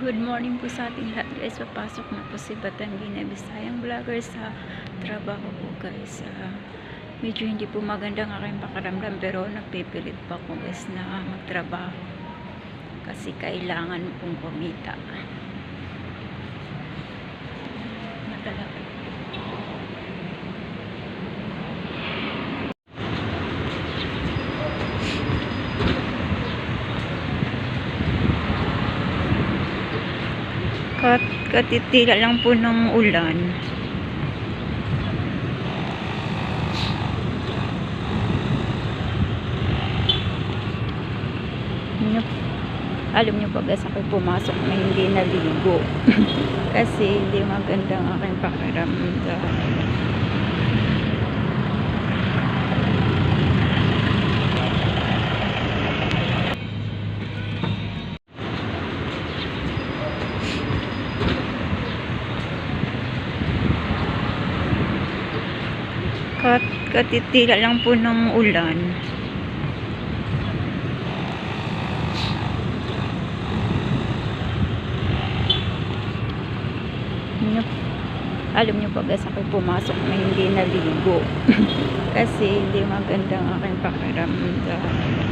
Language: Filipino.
Good morning po sa ating lahat guys. Papasok na po si Batanggi na Bisayang vlogger sa trabaho po guys. Ah, medyo hindi po maganda ang aking pakaramdam pero nagpipilit pa ako guys na magtrabaho. Kasi kailangan pong kumita. Kat katitila lang po ng ulan. Ano, alam niyo pag ako pumasok na hindi naligo. Kasi hindi maganda ang aking pakiramdam. Kat katitila lang po ng ulan. Ano, alam niyo pag ako pumasok na hindi naligo. Kasi hindi maganda ang aking pakiramdam.